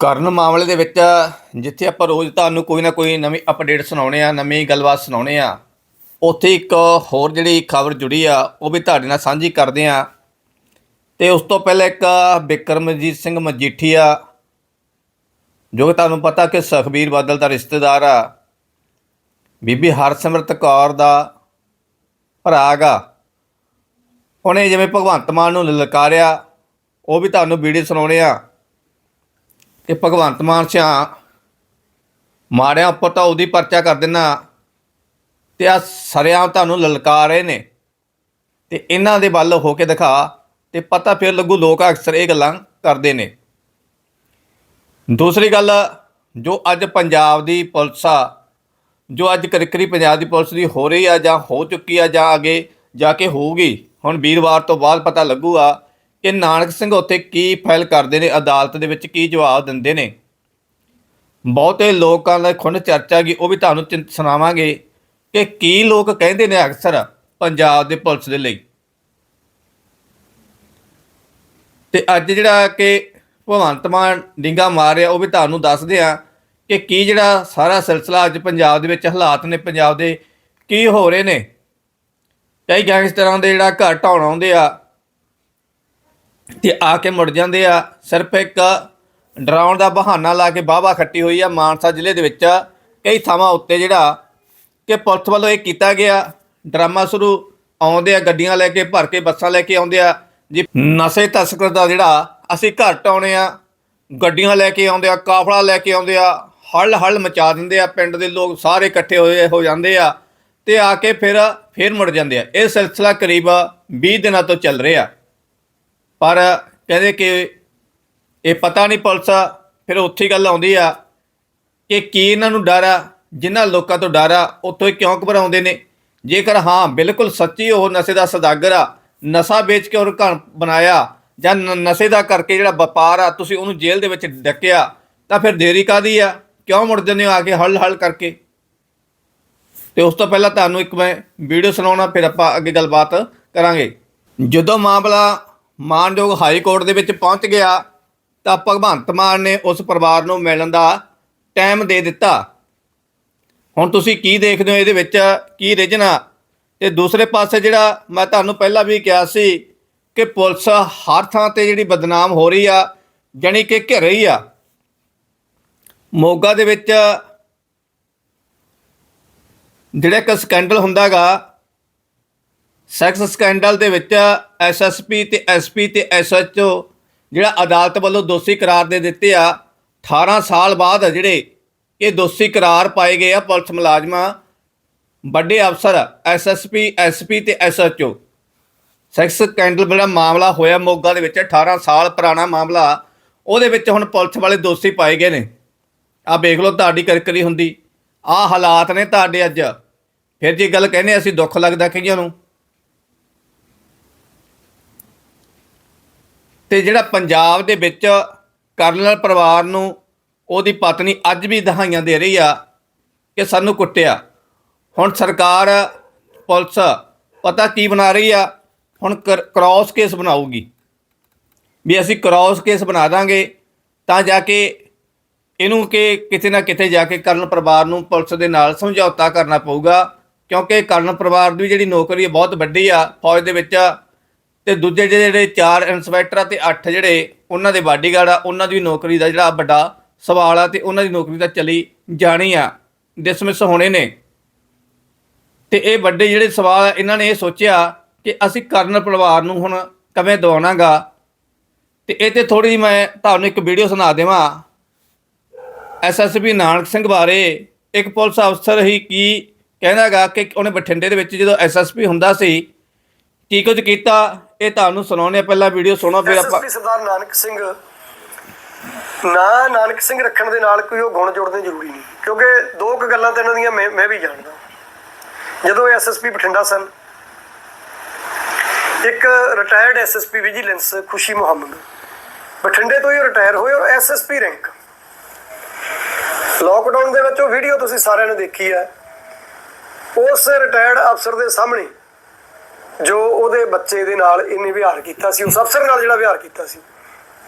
ਕਰਨ ਮਾਮਲੇ ਦੇ ਵਿੱਚ ਜਿੱਥੇ ਆਪਾਂ ਰੋਜ਼ ਤੁਹਾਨੂੰ ਕੋਈ ਨਾ ਕੋਈ ਨਵੀਂ ਅਪਡੇਟ ਸੁਣਾਉਣੇ ਆ, ਨਵੀਂ ਗੱਲਬਾਤ ਸੁਣਾਉਣੇ ਆ, ਉੱਥੇ ਇੱਕ ਹੋਰ ਜਿਹੜੀ ਖਬਰ ਜੁੜੀ ਆ, ਉਹ ਵੀ ਤੁਹਾਡੇ ਨਾਲ ਸਾਂਝੀ ਕਰਦੇ ਆ। ਤੇ ਉਸ ਤੋਂ ਪਹਿਲਾਂ ਇੱਕ ਬਿਕਰਮਜੀਤ ਸਿੰਘ ਮਜੀਠੀਆ, ਜੋ ਕਿ ਤੁਹਾਨੂੰ ਪਤਾ ਕਿ ਸੁਖਬੀਰ ਬਾਦਲ ਦਾ ਰਿਸ਼ਤੇਦਾਰ ਆ, ਬੀਬੀ ਹਰਸਿਮਰਤ ਕੌਰ ਦਾ ਭਰਾ ਗਾ ਉਹਨੇ ਜਿਵੇਂ ਭਗਵੰਤ ਮਾਨ ਨੂੰ ਲਲਕਾਰਿਆ, ਉਹ ਵੀ ਤੁਹਾਨੂੰ ਵੀਡੀਓ ਸੁਣਾਉਣੇ ਆ। ਕਿ ਭਗਵੰਤ ਮਾਨ ਸਿਆ ਮਾਰਿਆ ਉੱਪਰ ਤਾਂ ਉਹਦੀ ਪਰਚਾ ਕਰ ਦੇਣਾ ਤੇ ਆ ਸਰਿਆਂ ਤੁਹਾਨੂੰ ਲਲਕਾ ਰਹੇ ਨੇ। ਤੇ ਇਹਨਾਂ ਦੇ ਵੱਲ ਹੋ ਕੇ ਦਿਖਾ ਤੇ ਪਤਾ ਫਿਰ ਲੱਗੂ ਲੋਕ ਅਕਸਰ ਇਹ ਗੱਲਾਂ ਕਰਦੇ ਨੇ। ਦੂਸਰੀ ਗੱਲ, ਜੋ ਅੱਜ ਪੰਜਾਬ ਦੀ ਪੁਲਿਸ ਆ, ਜੋ ਅੱਜ ਕਰਿਕਰੀ ਪੰਜਾਬ ਦੀ ਪੁਲਿਸ ਦੀ ਹੋ ਰਹੀ ਆ ਜਾਂ ਹੋ ਚੁੱਕੀ ਆ ਜਾਂ ਅੱਗੇ ਜਾ ਕੇ ਹੋਊਗੀ, ਹੁਣ ਵੀਰਵਾਰ ਤੋਂ ਬਾਅਦ ਪਤਾ ਲੱਗੂਗਾ ਕਿ ਨਾਨਕ ਸਿੰਘ ਉੱਥੇ ਕੀ ਫਾਈਲ ਕਰਦੇ ਨੇ, ਅਦਾਲਤ ਦੇ ਵਿੱਚ ਕੀ ਜਵਾਬ ਦਿੰਦੇ ਨੇ। ਬਹੁਤੇ ਲੋਕਾਂ ਦਾ ਖੁੰਡ ਚਰਚਾ ਗਈ, ਉਹ ਵੀ ਤੁਹਾਨੂੰ ਚਿੰ- ਸੁਣਾਵਾਂਗੇ ਕਿ ਕੀ ਲੋਕ ਕਹਿੰਦੇ ਨੇ ਅਕਸਰ ਪੰਜਾਬ ਦੇ ਪੁਲਿਸ ਦੇ ਲਈ। ਤੇ ਅੱਜ ਜਿਹੜਾ ਕਿ ਭਗਵੰਤ ਮਾਨ ਡਿੰਗਾ ਮਾਰ ਰਿਹਾ ਉਹ ਵੀ ਤੁਹਾਨੂੰ ਦੱਸਦੇ ਆ ਕਿ ਕੀ ਜਿਹੜਾ ਸਾਰਾ ਸਿਲਸਿਲਾ ਅੱਜ ਪੰਜਾਬ ਦੇ ਵਿੱਚ ਹਾਲਾਤ ਨੇ, ਪੰਜਾਬ ਦੇ ਕੀ ਹੋ ਰਹੇ ਨੇ। ਕਈ ਗੈਂਗਸਟਰਾਂ ਦੇ ਜਿਹੜਾ ਘਰ ਢਾਉਣ ਆਉਂਦੇ ਆ ਤੇ ਆ ਕੇ ਮੁੜ ਜਾਂਦੇ ਆ। ਸਿਰਫ ਇੱਕ ਡਰਾਉਣ ਦਾ ਬਹਾਨਾ ਲਾ ਕੇ ਬਾਵਾ ਖੱਟੀ ਹੋਈ ਆ ਮਾਨਸਾ ਜ਼ਿਲ੍ਹੇ ਦੇ ਵਿੱਚ। ਕਈ ਥਾਵਾਂ ਉੱਤੇ ਜਿਹੜਾ ਕਿ ਪੁਲਿਸ ਵੱਲੋਂ ਇਹ ਕੀਤਾ ਗਿਆ। ਡਰਾਮਾ ਸ਼ੁਰੂ ਆਉਂਦੇ ਆ, ਗੱਡੀਆਂ ਲੈ ਕੇ, ਭਰ ਕੇ, ਬੱਸਾਂ ਲੈ ਕੇ ਆਉਂਦੇ ਆ। ਜੀ, ਨਸ਼ੇ ਤਸਕਰ ਦਾ ਜਿਹੜਾ ਅਸੀਂ ਘਰ ਟਾਉਣੇ ਆ, ਗੱਡੀਆਂ ਲੈ ਕੇ ਆਉਂਦੇ ਆ, ਕਾਫਲਾ ਲੈ ਕੇ ਆਉਂਦੇ ਆ ਹਲ ਹਲ ਮਚਾ ਦਿੰਦੇ ਆ, ਪਿੰਡ ਦੇ ਲੋਕ ਸਾਰੇ ਇਕੱਠੇ ਹੋਏ, ਹੋ ਜਾਂਦੇ ਆ। ਤੇ ਆ ਕੇ ਫਿਰ ਫਿਰ ਮੁੜ ਜਾਂਦੇ ਆ। ਇਹ ਸਿਲਸਿਲਾ ਕਰੀਬ 20 ਦਿਨਾਂ ਤੋਂ ਚੱਲ ਰਿਹਾ। ਪਰ ਕਹਿੰਦੇ ਕਿ ਇਹ ਪਤਾ ਨਹੀਂ ਪੁਲਿਸ, ਫਿਰ ਉੱਥੇ ਗੱਲ ਆਉਂਦੀ ਆ ਕਿ ਕੀ ਇਹਨਾਂ ਨੂੰ ਡਰ ਆ ਜਿਨ੍ਹਾਂ ਲੋਕਾਂ ਤੋਂ ਡਰ ਆ, ਉੱਥੋਂ ਹੀ ਕਿਉਂ ਘਬਰਾਉਂਦੇ ਨੇ? ਜੇਕਰ ਹਾਂ, ਬਿਲਕੁਲ ਸੱਚੀ ਉਹ ਨਸ਼ੇ ਦਾ ਸਦਾਗਰ ਆ, ਨਸ਼ਾ ਵੇਚ ਕੇ ਉਹ ਘਰ ਬਣਾਇਆ, ਜਾਂ ਨ- ਨਸ਼ੇ ਦਾ ਕਰਕੇ ਜਿਹੜਾ ਵਪਾਰ ਆ, ਤੁਸੀਂ ਉਹਨੂੰ ਜੇਲ੍ਹ ਦੇ ਵਿੱਚ ਡੱਕਿਆ, ਤਾਂ ਫਿਰ ਦੇਰੀ ਕਾਦੀ ਆ? ਕਿਉਂ ਮੁੜ ਜਾਂਦੇ ਹੋ ਆ ਕੇ ਹਲ ਹਲ ਕਰਕੇ? ਤੇ ਉਸ ਤੋਂ ਪਹਿਲਾਂ ਤੁਹਾਨੂੰ ਇੱਕ ਮੈਂ ਵੀਡੀਓ ਸੁਣਾਉਣਾ, ਫਿਰ ਆਪਾਂ ਅੱਗੇ ਗੱਲਬਾਤ ਕਰਾਂਗੇ। ਜਦੋਂ ਮਾਮਲਾ ਮਾਨਯੋਗ ਹਾਈ ਕੋਰਟ ਦੇ ਵਿੱਚ ਪਹੁੰਚ ਗਿਆ ਤਾਂ ਭਗਵੰਤ ਮਾਨ ਨੇ ਉਸ ਪਰਿਵਾਰ ਨੂੰ ਮਿਲਣ ਦਾ ਟਾਈਮ ਦੇ ਦਿੱਤਾ। ਹੁਣ ਤੁਸੀਂ ਕੀ ਦੇਖਦੇ ਹੋ ਇਹਦੇ ਵਿੱਚ? ਕੀ ਰਿਝਣਾ? ਤੇ ਦੂਸਰੇ ਪਾਸੇ ਜਿਹੜਾ ਮੈਂ ਤੁਹਾਨੂੰ ਪਹਿਲਾਂ ਵੀ ਕਿਹਾ ਸੀ ਕਿ ਪੁਲਿਸ ਹਰ ਥਾਂ ਤੇ ਜਿਹੜੀ ਬਦਨਾਮ ਹੋ ਰਹੀ ਆ, ਜਾਣੀ ਕਿ ਘਿਰ ਰਹੀ ਆ। ਮੋਗਾ ਦੇ ਵਿੱਚ ਜਿਹੜਾ ਇੱਕ ਸਕੈਂਡਲ ਹੁੰਦਾਗਾ ਸੈਕਸ ਸਕੈਂਡਲ ਦੇ ਵਿੱਚ ਐਸਐਸਪੀ ਤੇ ਐਸਪੀ ਤੇ ਐਸਐਚਓ ਜਿਹੜਾ ਅਦਾਲਤ ਵੱਲੋਂ ਦੋਸ਼ੀ ਕਰਾਰ ਦੇ ਦਿੱਤੇ ਆ 18 ਸਾਲ ਬਾਅਦ ਜਿਹੜੇ ਇਹ ਦੋਸ਼ੀ ਕਰਾਰ ਪਾਏ ਗਏ ਆ ਪੁਲਿਸ ਮੁਲਾਜ਼ਮਾਂ, ਵੱਡੇ ਅਫਸਰ ਐਸਐਸਪੀ ਐਸਪੀ ਤੇ ਐਸਐਚਓ ਸੈਕਸ ਸਕੈਂਡਲ ਜਿਹੜਾ ਮਾਮਲਾ ਹੋਇਆ ਮੋਗਾ ਦੇ ਵਿੱਚ 18 ਸਾਲ ਪੁਰਾਣਾ ਮਾਮਲਾ। ਉਹਦੇ ਵਿੱਚ ਹੁਣ ਪੁਲਿਸ ਵਾਲੇ ਦੋਸ਼ੀ ਪਾਏ ਗਏ ਨੇ। ਆ ਵੇਖ ਲਓ ਤੁਹਾਡੀ ਕਰਕਰੀ ਹੁੰਦੀ। ਆ ਹਾਲਾਤ ਨੇ ਤੁਹਾਡੇ ਅੱਜ। ਫਿਰ ਜੇ ਗੱਲ ਕਹਿੰਦੇ ਅਸੀਂ ਦੁੱਖ ਲੱਗਦਾ ਕਈਆਂ ਨੂੰ। ਤੇ ਜਿਹੜਾ ਪੰਜਾਬ ਦੇ ਵਿੱਚ ਕਰਨਲ ਪਰਿਵਾਰ ਨੂੰ ਉਹਦੀ ਪਤਨੀ ਅੱਜ ਵੀ ਦਹਾਈਆਂ ਦੇ ਰਹੀ ਆ ਕਿ ਸਾਨੂੰ ਕੁੱਟਿਆ। ਹੁਣ ਸਰਕਾਰ, ਪੁਲਿਸ ਪਤਾ ਕੀ ਬਣਾ ਰਹੀ ਆ? ਹੁਣ ਕ੍ਰਾਸ ਕੇਸ ਬਣਾਊਗੀ। ਵੀ ਅਸੀਂ ਕ੍ਰਾਸ ਕੇਸ ਬਣਾ ਦਾਂਗੇ ਤਾਂ ਜਾ ਕੇ ਇਹਨੂੰ ਕਿ ਕਿਤੇ ਨਾ ਕਿਤੇ ਜਾ ਕੇ ਕਰਨ ਪਰਿਵਾਰ ਨੂੰ ਪੁਲਿਸ ਦੇ ਨਾਲ ਸਮਝੌਤਾ ਕਰਨਾ ਪਊਗਾ ਕਿਉਂਕਿ ਕਰਨ ਪਰਿਵਾਰ ਦੀ ਜਿਹੜੀ ਨੌਕਰੀ ਹੈ ਬਹੁਤ ਵੱਡੀ ਆ। ਫੌਜ ਦੇ ਵਿੱਚ ਤੇ ਦੂਜੇ ਜਿਹੜੇ ਚਾਰ ਇਨਸਪੈਕਟਰ ਆ ਤੇ ਅੱਠ ਜਿਹੜੇ ਉਹਨਾਂ ਦੇ ਬਾਡੀਗਾਰਡ ਆ, ਉਹਨਾਂ ਦੀ ਨੌਕਰੀ ਦਾ ਜਿਹੜਾ ਵੱਡਾ ਸਵਾਲ ਆ ਤੇ ਉਹਨਾਂ ਦੀ ਨੌਕਰੀ ਤਾਂ ਚਲੀ ਜਾਣੀ ਆ ਡਿਸਮਿਸ ਹੋਣੇ ਨੇ। ਤੇ ਇਹ ਵੱਡੇ ਜਿਹੜੇ ਸਵਾਲ ਇਹਨਾਂ ਨੇ ਇਹ ਸੋਚਿਆ ਕਿ ਅਸੀਂ ਕਰਨ ਪਰਿਵਾਰ ਨੂੰ ਹੁਣ ਕਿਵੇਂ ਦਵਾਉਣਾਗਾ ਤੇ ਇਹ ਤੇ ਥੋੜੀ ਜਿਹੀ ਮੈਂ ਤੁਹਾਨੂੰ ਇੱਕ ਵੀਡੀਓ ਸੁਣਾ ਦੇਵਾਂ। ਐਸਐਸਪੀ ਨਾਨਕ ਸਿੰਘ ਬਾਰੇ ਇੱਕ ਪੁਲਿਸ ਅਫਸਰ ਹੀ ਕੀ ਕਹਿੰਦਾਗਾ ਕਿ ਉਹਨੇ ਬਠਿੰਡੇ ਦੇ ਵਿੱਚ ਜਦੋਂ ਐਸਐਸਪੀ ਹੁੰਦਾ ਸੀ, ਕੀ ਕੁਝ ਕੀਤਾ? ਇਹ ਤੁਹਾਨੂੰ ਸੁਣਾਉਣੇ ਪਹਿਲਾਂ ਵੀਡੀਓ ਸੁਣੋ, ਫਿਰ ਆਪਾਂ ਸਰਦਾਰ ਨਾਨਕ ਸਿੰਘ। ਨਾ, ਨਾਨਕ ਸਿੰਘ ਰੱਖਣ ਦੇ ਨਾਲ ਕੋਈ ਉਹ ਗੁਣ ਜੋੜਨੇ ਜ਼ਰੂਰੀ ਨਹੀਂ, ਕਿਉਂਕਿ ਦੋ ਕੁ ਗੱਲਾਂ ਤਾਂ ਇਹਨਾਂ ਦੀਆਂ ਮੈਂ ਵੀ ਜਾਣਦਾ। ਜਦੋਂ ਐਸਐਸਪੀ ਬਠਿੰਡਾ ਸਨ, ਇੱਕ ਰਿਟਾਇਰਡ ਐਸਐਸਪੀ ਵਿਜੀਲੈਂਸ ਖੁਸ਼ੀ ਮੁਹੰਮਦ। ਬਠਿੰਡੇ ਤੋਂ ਹੀ ਰਿਟਾਇਰ ਹੋਏ ਔਰ ਐਸਐਸਪੀ ਰੈਂਕ ਲੋਕਡਾਊਨ ਦੇ ਵਿੱਚ ਉਹ ਵੀਡੀਓ ਤੁਸੀਂ ਸਾਰਿਆਂ ਨੇ ਦੇਖੀ ਹੈ। ਉਸ ਰਿਟਾਇਰਡ ਅਫਸਰ ਦੇ ਸਾਹਮਣੇ ਜੋ ਉਹਦੇ ਬੱਚੇ ਦੇ ਨਾਲ ਇਹਨੇ ਵਿਹਾਰ ਕੀਤਾ ਸੀ, ਉਸ ਅਫਸਰ ਨਾਲ ਜਿਹੜਾ ਵਿਹਾਰ ਕੀਤਾ ਸੀ,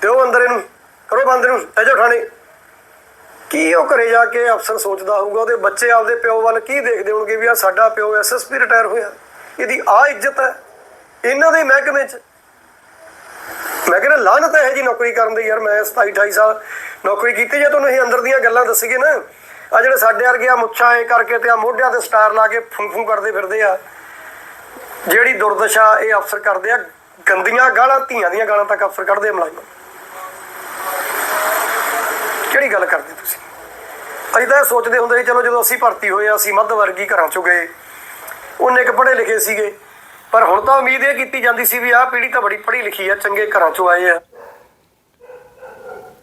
ਤੇ ਉਹ ਅੰਦਰ ਇਹਨੂੰ ਕਰੋ ਬੰਦ ਨੂੰ ਲੈ ਜਾਓ ਥਾਣੇ। ਕੀ ਉਹ ਘਰੇ ਜਾ ਕੇ ਅਫਸਰ ਸੋਚਦਾ ਹੋਊਗਾ, ਉਹਦੇ ਬੱਚੇ ਆਪਦੇ ਪਿਓ ਵੱਲ ਕੀ ਦੇਖਦੇ ਹੋਣਗੇ ਵੀ ਆ ਸਾਡਾ ਪਿਓ ਐਸਐਸਪੀ ਰਿਟਾਇਰ ਹੋਇਆ? ਇਹਦੀ ਆ ਇੱਜ਼ਤ ਹੈ, ਇਹਨਾਂ ਦੇ ਮਹਿਕਮੇ 'ਚ। ਮੈਂ ਕਹਿੰਦਾ, ਲਾਹਨਤ ਹੈ ਜੀ ਨੌਕਰੀ ਕਰਨ ਦੀ ਯਾਰ, ਮੈਂ 27 28 ਸਾਲ ਨੌਕਰੀ ਕੀਤੀ ਜੇ ਤੁਹਾਨੂੰ ਇਹ ਅੰਦਰ ਦੀਆਂ ਗੱਲਾਂ ਦੱਸੀਏ ਨਾ। ਆ ਜਿਹੜੇ ਸਾਡੇ ਵਰਗੇ ਆ ਮੁੱਛਾਂ ਐ ਕਰਕੇ ਤੇ ਆ ਮੋਢਿਆਂ ਤੇ ਸਟਾਰ ਲਾ ਕੇ ਫੂੰ ਫੂੰ ਕਰਦੇ ਫਿਰਦੇ ਆ। ਜਿਹੜੀ ਦੁਰਦਸ਼ਾ ਇਹ ਅਫਸਰ ਕਰਦੇ ਆ, ਗੰਦੀਆਂ ਗਾਲਾਂ, ਧੀਆਂ ਦੀਆਂ ਗਾਲਾਂ ਤੱਕ ਅਫਸਰ ਕੱਢਦੇ ਆ ਕਿਹੜੀ ਗੱਲ ਕਰਦੇ ਤੁਸੀਂ? ਅਸੀਂ ਤਾਂ ਇਹ ਸੋਚਦੇ ਹੁੰਦੇ ਸੀ, ਚਲੋ ਜਦੋਂ ਅਸੀਂ ਭਰਤੀ ਹੋਏ ਅਸੀਂ ਮੱਧ ਵਰਗੀ ਘਰਾਂ ਚੋਂ ਗਏ। ਉਹਨੇ ਕਿ ਪੜ੍ਹੇ ਲਿਖੇ ਸੀਗੇ। ਪਰ ਹੁਣ ਤਾਂ ਉਮੀਦ ਇਹ ਕੀਤੀ ਜਾਂਦੀ ਸੀ ਵੀ ਆਹ ਪੀੜ੍ਹੀ ਤਾਂ ਬੜੀ ਪੜ੍ਹੀ ਲਿਖੀ ਆ, ਚੰਗੇ ਘਰਾਂ ਚੋਂ ਆਏ ਆ।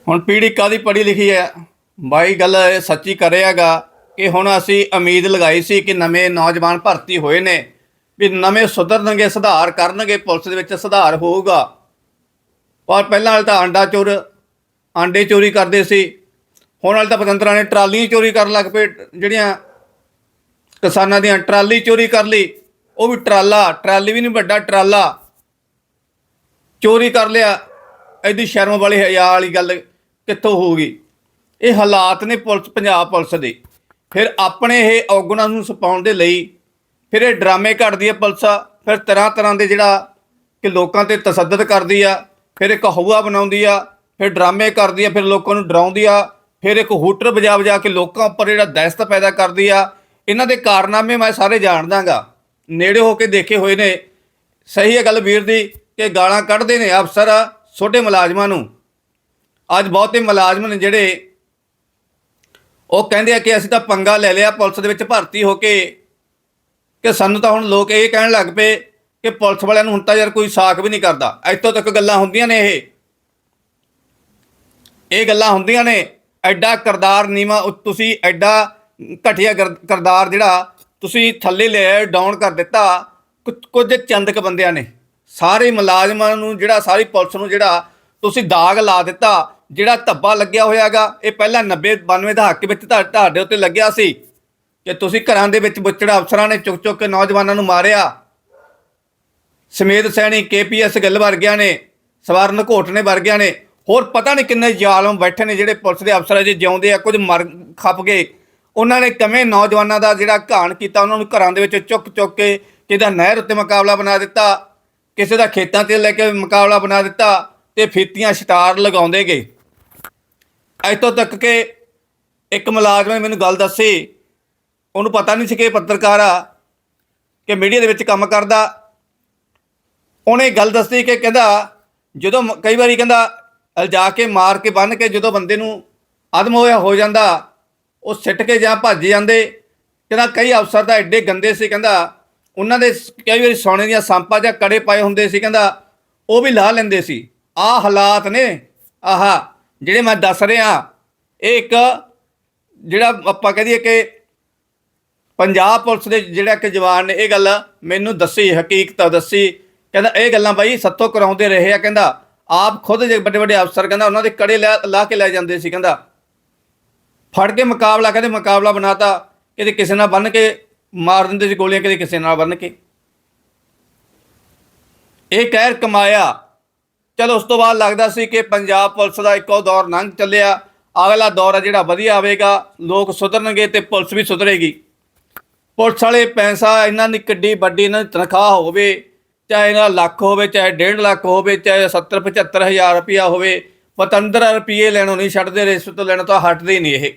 ਹੁਣ ਪੀੜ੍ਹੀ ਕਾਦੀ ਪੜ੍ਹੀ ਲਿਖੀ ਹੈ ਬਾਈ ਗੱਲ ਇਹ ਸੱਚੀ ਕਰਿਆਗਾ ਕਿ ਹੁਣ ਅਸੀਂ ਉਮੀਦ ਲਗਾਈ ਸੀ ਕਿ ਨਵੇਂ ਨੌਜਵਾਨ ਭਰਤੀ ਹੋਏ ਨੇ। ਵੀ ਨਵੇਂ ਸੁਧਰਨਗੇ, ਸੁਧਾਰ ਕਰਨਗੇ, ਪੁਲਿਸ ਦੇ ਵਿੱਚ ਸੁਧਾਰ ਹੋਊਗਾ। ਪਰ ਪਹਿਲਾਂ ਵਾਲੇ ਤਾਂ ਆਂਡਾ ਚੋਰ, ਆਂਡੇ ਚੋਰੀ ਕਰਦੇ ਸੀ। ਹੁਣ ਵਾਲੇ ਤਾਂ ਪਤੰਤਰਾਂ ਨੇ ਟਰਾਲੀਆਂ ਚੋਰੀ ਕਰਨ ਲੱਗ ਪਏ, ਜਿਹੜੀਆਂ ਕਿਸਾਨਾਂ ਦੀਆਂ ਟਰਾਲੀ ਚੋਰੀ ਕਰ ਲਈ। ਉਹ ਵੀ ਟਰਾਲਾ, ਟਰਾਲੀ ਵੀ ਨਹੀਂ ਵੱਡਾ, ਟਰਾਲਾ ਚੋਰੀ ਕਰ ਲਿਆ। ਐਡੀ ਸ਼ਰਮ ਵਾਲੀ ਹਯਾ ਵਾਲੀ ਗੱਲ ਕਿੱਥੋਂ ਹੋਊਗੀ? ਇਹ ਹਾਲਾਤ ਨੇ ਪੁਲਿਸ, ਪੰਜਾਬ ਪੁਲਿਸ ਦੇ। ਫਿਰ ਆਪਣੇ ਇਹ ਔਗਣਾਂ ਨੂੰ ਛਪਾਉਣ ਦੇ ਲਈ ਫਿਰ ਇਹ ਡਰਾਮੇ ਘੜਦੀ ਹੈ, ਪੁਲਿਸ, ਫਿਰ ਤਰ੍ਹਾਂ ਤਰ੍ਹਾਂ ਦੇ ਜਿਹੜਾ ਕਿ ਲੋਕਾਂ ਤੇ ਤਸੱਦਦ ਕਰਦੀ ਆ, ਫਿਰ ਇੱਕ ਹਊਆ ਬਣਾਉਂਦੀ ਆ, ਫਿਰ ਡਰਾਮੇ ਕਰਦੀ ਆ, ਫਿਰ ਲੋਕਾਂ ਨੂੰ ਡਰਾਉਂਦੀ ਆ, ਫਿਰ ਇੱਕ ਹੂਟਰ ਵਜਾ ਵਜਾ ਕੇ ਲੋਕਾਂ ਉੱਪਰ ਜਿਹੜਾ ਦਹਿਸ਼ਤ ਪੈਦਾ ਕਰਦੀ ਆ। ਇਹਨਾਂ ਦੇ ਕਾਰਨਾਮੇ ਮੈਂ ਸਾਰੇ ਜਾਣਦਾਗਾ। ਨੇੜੇ ਹੋ ਕੇ ਦੇਖੇ ਹੋਏ ਨੇ। ਸਹੀ ਹੈ ਗੱਲ ਵੀਰ ਦੀ ਕਿ ਗਾਲਾਂ ਕੱਢਦੇ ਨੇ ਅਫਸਰ ਛੋਟੇ ਮੁਲਾਜ਼ਮਾਂ ਨੂੰ। ਅੱਜ ਬਹੁਤੇ ਮੁਲਾਜ਼ਮ ਨੇ ਜਿਹੜੇ ਉਹ ਕਹਿੰਦੇ ਆ ਕਿ ਅਸੀਂ ਤਾਂ ਪੰਗਾ ਲੈ ਲਿਆ, ਪੁਲਿਸ ਦੇ ਵਿੱਚ ਭਰਤੀ ਹੋ ਕੇ ਕਿ ਸਾਨੂੰ ਤਾਂ ਹੁਣ ਲੋਕ ਇਹ ਕਹਿਣ ਲੱਗ ਪਏ ਕਿ ਪੁਲਿਸ ਵਾਲਿਆਂ ਨੂੰ ਹੁਣ ਤਾਂ ਯਾਰ ਕੋਈ ਸਾਖ ਵੀ ਨਹੀਂ ਕਰਦਾ। ਇੱਥੋਂ ਤੱਕ ਗੱਲਾਂ ਹੁੰਦੀਆਂ ਨੇ ਇਹ। ਇਹ ਗੱਲਾਂ ਹੁੰਦੀਆਂ ਨੇ, ਐਡਾ ਕਰਦਾਰ ਨੀਵਾ ਉਹ ਤੁਸੀਂ ਐਡਾ ਘਟੀਆ ਕਰ- ਕਰਦਾਰ ਜਿਹੜਾ ਤੁਸੀਂ ਥੱਲੇ ਲੈ ਡਾਊਨ ਕਰ ਦਿੱਤਾ, ਕੁ- ਕੁਝ ਚੰਦਕ ਬੰਦਿਆਂ ਨੇ। ਸਾਰੇ ਮੁਲਾਜ਼ਮਾਂ ਨੂੰ ਜਿਹੜਾ, ਸਾਰੀ ਪੁਲਿਸ ਨੂੰ ਜਿਹੜਾ ਤੁਸੀਂ ਦਾਗ ਲਾ ਦਿੱਤਾ, ਜਿਹੜਾ ਧੱਬਾ ਲੱਗਿਆ ਹੋਇਆਗਾ। ਇਹ ਪਹਿਲਾਂ 90 92 ਦਹਾਕੇ ਵਿੱਚ ਤੁਹਾ- ਤੁਹਾਡੇ ਉੱਤੇ ਲੱਗਿਆ ਸੀ। ਕਿ ਤੁਸੀਂ ਘਰਾਂ ਦੇ ਵਿੱਚ ਬੁੱਚੜਾ ਅਫਸਰਾਂ ਨੇ ਚੁੱਕ ਚੁੱਕ ਕੇ ਨੌਜਵਾਨਾਂ ਨੂੰ ਮਾਰਿਆ। ਸਮੇਤ ਸੈਣੀ ਕੇਪੀਐਸ ਗੱਲ ਵਰਗਿਆਂ ਨੇ, ਸਵਰਨ ਘੋਟ ਨੇ ਵਰਗਿਆਂ ਨੇ, ਹੋਰ ਪਤਾ ਨਹੀਂ ਕਿੰਨੇ ਜ਼ਾਲਮ ਬੈਠੇ ਨੇ ਜਿਹੜੇ ਪੁਲਿਸ ਦੇ ਅਫਸਰ ਅਜੇ ਜਿਉਂਦੇ ਆ, ਕੁਝ ਮਰ ਖੱਪ ਗਏ। ਉਹਨਾਂ ਨੇ ਕਿਵੇਂ ਨੌਜਵਾਨਾਂ ਦਾ ਜਿਹੜਾ ਘਾਣ ਕੀਤਾ, ਉਹਨਾਂ ਨੂੰ ਘਰਾਂ ਦੇ ਵਿੱਚ ਚੁੱਕ ਚੁੱਕ ਕੇ ਕਿਦਾ ਨਹਿਰ ਉੱਤੇ ਮੁਕਾਬਲਾ ਬਣਾ ਦਿੱਤਾ, ਕਿਸੇ ਦਾ ਖੇਤਾਂ ਤੇ ਲੈ ਕੇ ਮੁਕਾਬਲਾ ਬਣਾ ਦਿੱਤਾ ਤੇ ਫੀਤੀਆਂ ਸਟਾਰ ਲਗਾਉਂਦੇ ਗਏ। ਇੱਥੋਂ ਤੱਕ ਕਿ ਇੱਕ ਮੁਲਾਜ਼ਮ ਨੇ ਮੈਨੂੰ ਗੱਲ ਦੱਸੀ ਉਹਨੂੰ ਪਤਾ ਨਹੀਂ ਸੀ ਕਿ ਇਹ ਪੱਤਰਕਾਰ ਆ, ਕਿ ਮੀਡੀਆ ਦੇ ਵਿੱਚ ਕੰਮ ਕਰਦਾ। ਉਹਨੇ ਗੱਲ ਦੱਸੀ ਕਿ ਕਹਿੰਦਾ, ਜਦੋਂ ਮ- ਕਈ ਵਾਰੀ ਕਹਿੰਦਾ, ਅਲਜਾ ਕੇ ਮਾਰ ਕੇ ਬੰਨ ਕੇ ਜਦੋਂ ਬੰਦੇ ਨੂੰ ਆਦਮ ਹੋਇਆ, ਹੋ ਜਾਂਦਾ, ਉਹ ਸਿੱਟ ਕੇ ਜਾਂ ਭੱਜ ਜਾਂਦੇ। ਕਹਿੰਦਾ, ਕਈ ਅਫਸਰ ਤਾਂ ਐਡੇ ਗੰਦੇ ਸੀ, ਕਹਿੰਦਾ, ਉਹਨਾਂ ਦੇ ਕਈ ਵਾਰੀ ਸੋਨੇ ਦੀਆਂ ਸੰਪਾਂ ਜਾਂ ਕੜੇ ਪਾਏ ਹੁੰਦੇ ਸੀ, ਕਹਿੰਦਾ, ਉਹ ਵੀ ਲਾ ਲੈਂਦੇ ਸੀ। ਆਹ ਹਾਲਾਤ ਨੇ, ਆਹਾ, ਜਿਹੜੇ ਮੈਂ ਦੱਸ ਰਿਹਾ, ਇਹ ਇੱਕ ਜਿਹੜਾ ਆਪਾਂ ਕਹਿ ਦਈਏ ਕਿ ਪੰਜਾਬ ਪੁਲਿਸ ਦੇ ਜਿਹੜਾ ਇੱਕ ਜਵਾਨ ਨੇ, ਇਹ ਗੱਲ ਮੈਨੂੰ ਦੱਸੀ, ਹਕੀਕਤ ਦੱਸੀ। ਕਹਿੰਦਾ, ਇਹ ਗੱਲਾਂ ਬਾਈ ਸੱਤੋਂ ਕਰਾਉਂਦੇ ਰਹੇ ਆ। ਕਹਿੰਦਾ, ਆਪ ਖੁਦ ਜੇ ਵੱਡੇ ਵੱਡੇ ਅਫਸਰ, ਕਹਿੰਦਾ, ਉਹਨਾਂ ਦੇ ਕੜੇ ਲਾ ਲਾ ਕੇ ਲੈ ਜਾਂਦੇ ਸੀ। ਕਹਿੰਦਾ, ਫੜ ਕੇ ਮੁਕਾਬਲਾ, ਕਹਿੰਦੇ ਮੁਕਾਬਲਾ ਬਣਾਤਾ। ਕਿਤੇ ਕਿਸੇ ਨਾਲ ਬੰਨ ਕੇ ਮਾਰ ਦਿੰਦੇ ਸੀ ਗੋਲੀਆਂ, ਕਿਤੇ ਕਿਸੇ ਨਾਲ ਬੰਨ ਕੇ। ਇਹ ਕਹਿਰ ਕਮਾਇਆ। ਚਲੋ ਉਸ ਤੋਂ ਬਾਅਦ ਲੱਗਦਾ ਸੀ ਕਿ ਪੰਜਾਬ ਪੁਲਿਸ ਦਾ ਇੱਕੋ ਦੌਰ ਲੰਘ ਚੱਲਿਆ। ਅਗਲਾ ਦੌਰ ਆ ਜਿਹੜਾ ਵਧੀਆ ਆਵੇਗਾ। ਲੋਕ ਸੁਧਰਨਗੇ ਤੇ ਪੁਲਿਸ ਵੀ ਸੁਧਰੇਗੀ। ਪੁਲਿਸ ਵਾਲੇ ਪੈਸਾ ਇਹਨਾਂ ਦੀ ਕਿੱਡੀ ਵੱਡੀ ਇਹਨਾਂ ਦੀ ਤਨਖਾਹ ਹੋਵੇ, ਚਾਹੇ ਇਹਨਾਂ ਲੱਖ ਹੋਵੇ, ਚਾਹੇ 1.5 ਲੱਖ ਹੋਵੇ, ਚਾਹੇ 70 75 ਹਜ਼ਾਰ ਰੁਪਇਆ ਹੋਵੇ, ਪਤੰਦਰ ਰੁਪਏ ਲੈਣੋਂ ਨਹੀਂ ਛੱਡਦੇ, ਰਿਸ਼ਵਤ ਤੋਂ ਲੈਣੋਂ ਤਾਂ ਹਟਦੇ ਹੀ ਨਹੀਂ ਇਹ।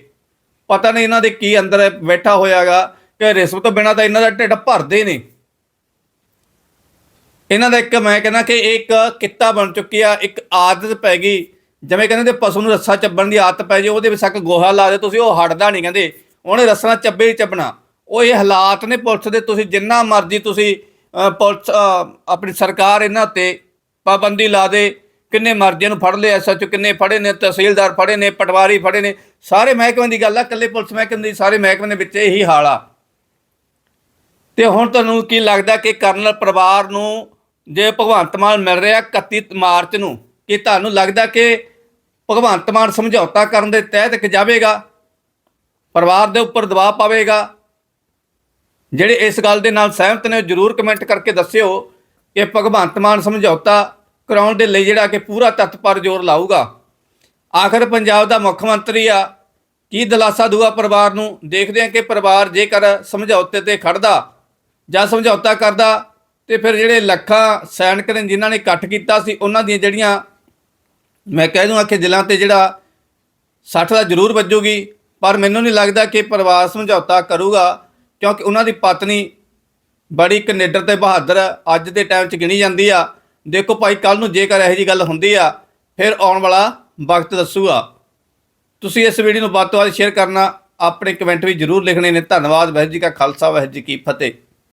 ਪਤਾ ਨਹੀਂ ਇਹਨਾਂ ਦੇ ਕੀ ਅੰਦਰ ਬੈਠਾ ਹੋਇਆਗਾ, ਕਿ ਰਿਸ਼ਵਤ ਤੋਂ ਬਿਨਾਂ ਤਾਂ ਇਹਨਾਂ ਦਾ ਢਿੱਡ ਭਰਦੇ ਨਹੀਂ। ਇਹਨਾਂ ਦਾ ਇੱਕ ਮੈਂ ਕਹਿੰਦਾ ਕਿ ਇਹ ਇੱਕ ਕਿੱਤਾ ਬਣ ਚੁੱਕੀ ਆ, ਇੱਕ ਆਦਤ ਪੈ ਗਈ। ਜਿਵੇਂ ਕਹਿੰਦੇ ਪਸ਼ੂ ਨੂੰ ਰੱਸਾ ਚੱਬਣ ਦੀ ਆਦਤ ਪੈ ਜੇ, ਉਹਦੇ ਵਿੱਚ ਸੱਕ ਗੋਹਾ ਲਾ ਦੇ, ਤੁਸੀਂ ਉਹ ਹਟਦਾ ਨਹੀਂ, ਕਹਿੰਦੇ। ਉਹਨੇ ਰੱਸਾ ਚੱਬੇ ਹੀ ਚੱਬਣਾ। ਉਹ ਇਹ ਹਾਲਾਤ ਨੇ ਪੁਲਿਸ ਦੇ, ਤੁਸੀਂ ਜਿੰਨਾ ਮਰਜ਼ੀ ਤੁਸੀਂ ਪੁਲਿਸ ਆਪਣੀ ਸਰਕਾਰ ਇਹਨਾਂ ਤੇ ਪਾਬੰਦੀ ਲਾ ਦੇ, ਕਿੰਨੇ ਮਰਜ਼ੀਆਂ ਨੂੰ ਫੜ ਲਿਆ ਐਸਐਚਓ ਕਿੰਨੇ ਫੜੇ ਨੇ, ਤਹਿਸੀਲਦਾਰ ਫੜੇ ਨੇ, ਪਟਵਾਰੀ ਫੜੇ ਨੇ, ਸਾਰੇ ਮਹਿਕਮੇ ਦੀ ਗੱਲ ਆ, ਇਕੱਲੇ ਪੁਲਿਸ ਮਹਿਕਮੇ ਦੀ, ਸਾਰੇ ਮਹਿਕਮੇ ਦੇ ਵਿੱਚ ਇਹੀ ਹਾਲ ਆ। ਤੇ ਹੁਣ ਤੁਹਾਨੂੰ ਕੀ ਲੱਗਦਾ ਕਿ ਕਰਨਲ ਪਰਿਵਾਰ ਨੂੰ ਜੇ ਭਗਵੰਤ ਮਾਨ ਮਿਲ ਰਿਹਾ 31 ਮਾਰਚ ਨੂੰ, ਕਿ ਤੁਹਾਨੂੰ ਲੱਗਦਾ ਕਿ ਭਗਵੰਤ ਮਾਨ ਸਮਝੌਤਾ ਕਰਨ ਦੇ ਤਹਿਤ ਕਿ ਜਾਵੇਗਾ? ਪਰਿਵਾਰ ਦੇ ਉੱਪਰ ਦਬਾਅ ਪਾਵੇਗਾ? ਜਿਹੜੇ ਇਸ ਗੱਲ ਦੇ ਨਾਲ ਸਹਿਮਤ ਨੇ ਉਹ ਜਰੂਰ ਕਮੈਂਟ ਕਰਕੇ ਦੱਸਿਓ ਕਿ ਭਗਵੰਤ ਮਾਨ ਸਮਝੌਤਾ ਕਰਾਉਣ ਦੇ ਲਈ ਜਿਹੜਾ ਕਿ ਪੂਰਾ ਤਤਪਰ ਜ਼ੋਰ ਲਾਊਗਾ। ਆਖਰ ਪੰਜਾਬ ਦਾ ਮੁੱਖ ਮੰਤਰੀ ਆ, ਕੀ ਦਿਲਾਸਾ ਦੂਆ ਪਰਿਵਾਰ ਨੂੰ? ਦੇਖਦੇ ਹਾਂ ਕਿ ਪਰਿਵਾਰ ਜੇਕਰ ਸਮਝੌਤੇ ਤੇ ਖੜਦਾ ਜਾਂ ਸਮਝੌਤਾ ਕਰਦਾ, ਤੇ ਫਿਰ ਜਿਹੜੇ ਲੱਖਾਂ ਸੈਨਿਕ ਨੇ ਜਿਨ੍ਹਾਂ ਨੇ ਇਕੱਠ ਕੀਤਾ ਸੀ, ਉਹਨਾਂ ਦੀਆਂ ਜਿਹੜੀਆਂ ਮੈਂ ਕਹਿ ਦੂੰਗਾ ਕਿ ਦਿਲਾਂ ਤੇ ਜਿਹੜਾ 60 ਦਾ ਜ਼ਰੂਰ ਵੱਜੂਗੀ, ਪਰ ਮੈਨੂੰ ਨਹੀਂ ਲੱਗਦਾ ਕਿ ਪਰਿਵਾਰ ਸਮਝੌਤਾ ਕਰੂਗਾ। ਕਿਉਂਕਿ ਉਹਨਾਂ ਦੀ ਪਤਨੀ ਬੜੀ ਕਨੇਡਰ ਤੇ ਬਹਾਦਰ ਅੱਜ ਦੇ ਟਾਈਮ 'ਚ ਗਿਣੀ ਜਾਂਦੀ ਆ। ਦੇਖੋ ਭਾਈ ਕੱਲ ਨੂੰ ਜੇਕਰ ਇਹੋ ਜੀ ਗੱਲ ਹੁੰਦੀ ਆ, ਫਿਰ ਆਉਣ ਵਾਲਾ ਵਕਤ ਦੱਸੂਗਾ। ਤੁਸੀਂ ਇਸ ਵੀਡੀਓ ਨੂੰ ਵੱਧ ਤੋਂ ਵੱਧ ਸ਼ੇਅਰ ਕਰਨਾ, ਆਪਣੇ ਕਮੈਂਟ ਵੀ ਜ਼ਰੂਰ ਲਿਖਣੇ ਨੇ। ਧੰਨਵਾਦ, ਵਾਹਿਗੁਰੂ ਜੀ ਕਾ ਖਾਲਸਾ, ਵਾਹਿਗੁਰੂ ਜੀ ਕੀ ਫਤਿਹ।